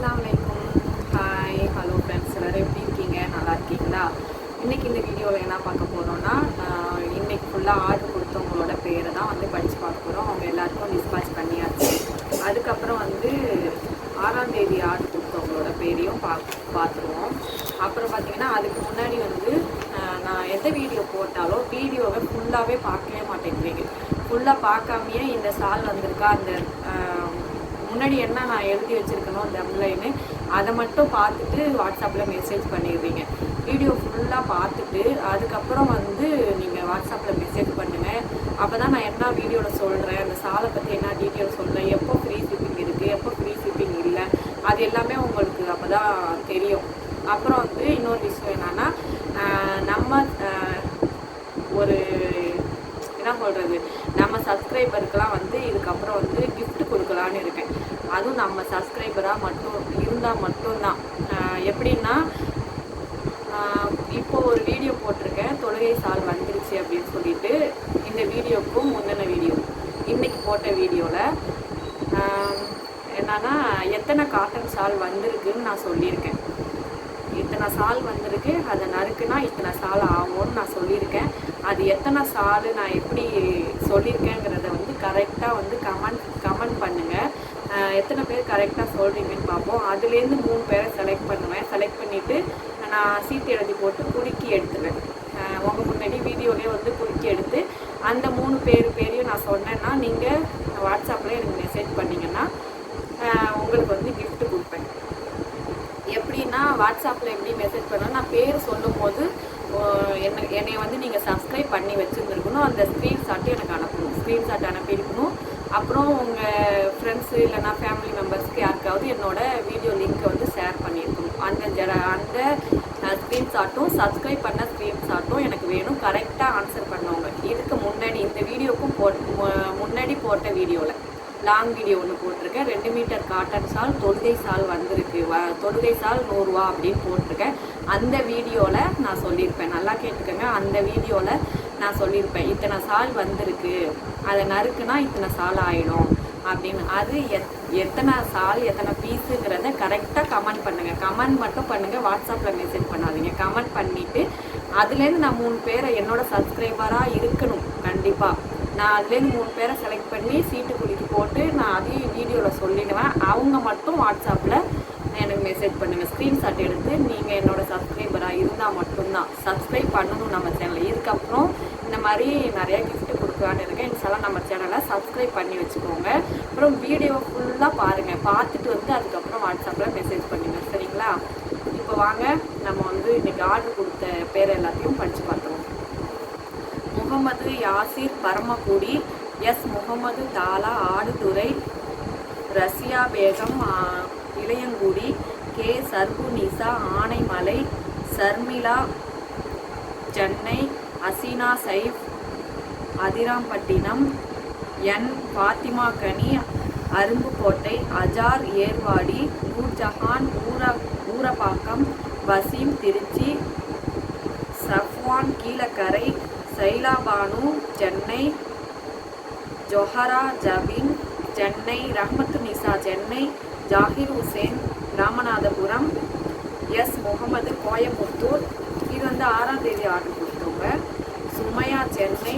அஸ்ஸலாமு அலைக்கும் hi hello friends எல்லோரும் எப்படி இருக்கீங்க? நல்லா இருக்கீங்களா? இன்னைக்கு இந்த வீடியோவில் என்ன பார்க்க போகிறோன்னா இன்றைக்கி ஃபுல்லாக ஆர்டர் கொடுத்தவங்களோட பேரை தான் வந்து படித்து பார்க்க போகிறோம் அவங்க எல்லாருக்கும் டிஸ்பாச் பண்ணியாச்சு. அதுக்கப்புறம் வந்து ஆறாம் தேதி ஆர்டர் கொடுத்தவங்களோட பேரையும் பா பார்த்துருவோம். அப்புறம் பார்த்தீங்கன்னா அதுக்கு முன்னாடி வந்து நான் எந்த வீடியோ போட்டாலும் வீடியோவை ஃபுல்லாகவே பார்க்கவே மாட்டேங்கிறீங்க. ஃபுல்லாக பார்க்காமயே இந்த சால் வந்திருக்கா? அந்த முன்னாடி என்ன நான் எழுதி வச்சுருக்கணும் அந்த அதை மட்டும் பார்த்துட்டு வாட்ஸ்அப்பில் மெசேஜ் பண்ணிடுவீங்க வீடியோ ஃபுல்லாக பார்த்துட்டு அதுக்கப்புறம் வந்து நீங்கள் வாட்ஸ்அப்பில் மெசேஜ் பண்ணுங்கள் அப்போ தான் நான் என்ன வீடியோவில் சொல்கிறேன் அந்த சாலை பற்றி என்ன டீட்டெயில் சொல்கிறேன் எப்போ ஃப்ரீ ஷிப்பிங் இருக்குது எப்போ ஃப்ரீ ஷிப்பிங் இல்லை அது எல்லாமே உங்களுக்கு அப்போ தான் தெரியும். அப்புறம் வந்து இன்னொரு விஷயம் என்ன நம்ம ஆஹ், ஒரு என்ன சொல்கிறது சப்ஸ்கிரைபருக்கெலாம் வந்து இதுக்கப்புறம் வந்து கிஃப்ட் கொடுக்கலான்னு இருக்கேன். அதுவும் நம்ம சப்ஸ்கிரைபராக மட்டும் இருந்தால் மட்டும்தான். எப்படின்னா இப்போ ஒரு வீடியோ போட்டிருக்கேன். தொழுகை சால் வந்துருச்சு அப்படின்னு சொல்லிட்டு இந்த வீடியோக்கும் முந்தின வீடியோ இன்னைக்கு போட்ட வீடியோவில் என்னன்னா எத்தனை காட்டன் சால் வந்திருக்குன்னு நான் சொல்லியிருக்கேன். இத்தனை சால் வந்திருக்கு அதை நறுக்குனா இத்தனை சால் ஆகும்னு நான் சொல்லியிருக்கேன். அது எத்தனை சால் நான் எப்படி சொல்லியிருக்கேங்கிறத வந்து கரெக்டாக வந்து கமெண்ட் கமெண்ட் பண்ணுங்கள் எத்தனை பேர் கரெக்டாக சொல்கிறீங்கன்னு பார்ப்போம். அதுலேருந்து மூணு பேரை செலக்ட் பண்ணுவேன். செலக்ட் பண்ணிவிட்டு நான் சீட்டு எழுதி போட்டு குறுக்கி எடுத்துவேன் உங்கள் முன்னாடி வீடியோவே வந்து குறுக்கி எடுத்து அந்த மூணு பேர் பேரையும் நான் சொன்னேன்னா நீங்கள் வாட்ஸ்அப்பில் எனக்கு மெசேஜ் பண்ணிங்கன்னா உங்களுக்கு வந்து கிஃப்ட் கொடுப்பேன். எப்படின்னா வாட்ஸ்அப்பில் எப்படி மெசேஜ் பண்ணால் நான் பேர் சொல்லும்போது என்ன என்னை வந்து நீங்கள் சப்ஸ்கிரைப் பண்ணி வச்சுருந்துருக்கணும். அந்த ஸ்க்ரீன்ஷாட்டும் எனக்கு அனுப்பணும். ஸ்க்ரீன்ஷாட் அனுப்பியிருக்கணும் அப்புறம் உங்கள் ஃப்ரெண்ட்ஸு இல்லைன்னா ஃபேமிலி மெம்பர்ஸ்க்கு யாருக்காவது என்னோட வீடியோ லிங்க்கை வந்து ஷேர் பண்ணியிருக்கணும் அந்த ஜெர அந்த ஸ்க்ரீன்ஷாட்டும் சப்ஸ்கிரைப் பண்ண ஸ்க்ரீன்ஷாட்டும் எனக்கு வேணும். கரெக்டாக ஆன்சர் பண்ணவங்க. இதுக்கு முன்னாடி இந்த வீடியோக்கும் போட் முன்னாடி போட்ட வீடியோவில் லாங் வீடியோ ஒன்று போட்டிருக்கேன். ரெண்டு மீட்டர் காட்டன் சால் தொழுகை சால் வந்திருக்கு. வ தொழுகை சால் நூறுரூவா அப்படின்னு போட்டிருக்கேன். அந்த வீடியோவில் நான் சொல்லியிருப்பேன். நல்லா கேட்டுக்கோங்க. அந்த வீடியோவில் நான் சொல்லியிருப்பேன். இத்தனை சால் வந்திருக்கு. அதை நறுக்குனா இத்தனை சால் ஆகிடும் அப்படின்னு. அது எத் எத்தனை சால் எத்தனை பீஸுங்கிறத கரெக்டாக கமெண்ட் பண்ணுங்கள் கமெண்ட் மட்டும் பண்ணுங்கள் வாட்ஸ்அப்பில் மெசேஜ் பண்ணாதீங்க. கமெண்ட் பண்ணிவிட்டு அதுலேருந்து நான் மூணு பேரை என்னோட சப்ஸ்கிரைபராக இருக்கணும். கண்டிப்பாக நான் அதுலேருந்து மூணு பேரை செலக்ட் பண்ணி சீட்டு குலுக்கி போட்டு நான் அதையும் வீடியோவில் சொல்லிடுவேன். அவங்க மட்டும் வாட்ஸ்அப்பில் எனக்கு மெசேஜ் பண்ணுங்கள் ஸ்க்ரீன்ஷாட் எடுத்து நீங்கள் என்னோடய சப்ஸ்கிரைபராக இருந்தால் மட்டும்தான். சப்ஸ்கிரைப் பண்ணணும் நம்ம சேனலை இதுக்கப்புறம் இந்த மாதிரி நிறையா கிஃப்ட்டு கொடுக்கலான்னு இருக்கேன். இன்ஷால்லாம் நம்ம சேனலை சப்ஸ்கிரைப் பண்ணி வச்சுக்கோங்க. அப்புறம் வீடியோ ஃபுல்லாக பாருங்கள் பார்த்துட்டு வந்து அதுக்கப்புறம் வாட்ஸ்அப்பில் மெசேஜ் பண்ணுங்க. சரிங்களா? இப்போ வாங்க. நம்ம வந்து இன்றைக்கி ஆர்டர் கொடுத்த பேர் எல்லாத்தையும் படித்து பார்த்தோம் Mohammed Yasir Paramakudi S. Mohammed Thala Aduthurai Rasiya Begum Ilayangudi K. Sarbunisa Anaimalai Sharmila Chennai Aseena Saif Adirampattinam N. Fathima Kani Arumbukottai Azhar Ervadi Noorjahan ஊர ஊரப்பாக்கம் வசீம் திருச்சி சஃப்வான் கீழக்கரை சைலா பானு சென்னை ஜொஹரா ஜபின் சென்னை ரஹமத்து நிசா சென்னை ஜாகிர் ஹுசேன் ராமநாதபுரம் எஸ். முகமது கோயம்புத்தூர் இது வந்து ஆறாம் தேதி ஆர்டர் கொடுத்தவங்க. சுமையா சென்னை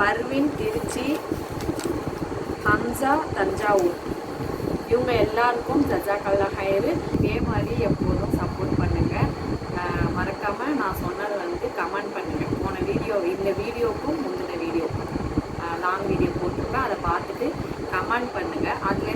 பர்வின் திருச்சி ஹம்சா தஞ்சாவூர். இவங்க எல்லாருக்கும் ஜஜாக்கல்லா ஹயரு இதே மாதிரி எப்போதும் சப்போர்ட் பண்ணுங்கள் மறக்காமல் நான் சொன்னதை வந்து கமெண்ட் பண்ணுங்கள் போன வீடியோ இந்த வீடியோக்கும் முந்தின வீடியோக்கும் லாங் வீடியோ போட்டிருப்பேன் அதை பார்த்துட்டு கமெண்ட் பண்ணுங்கள் அதில்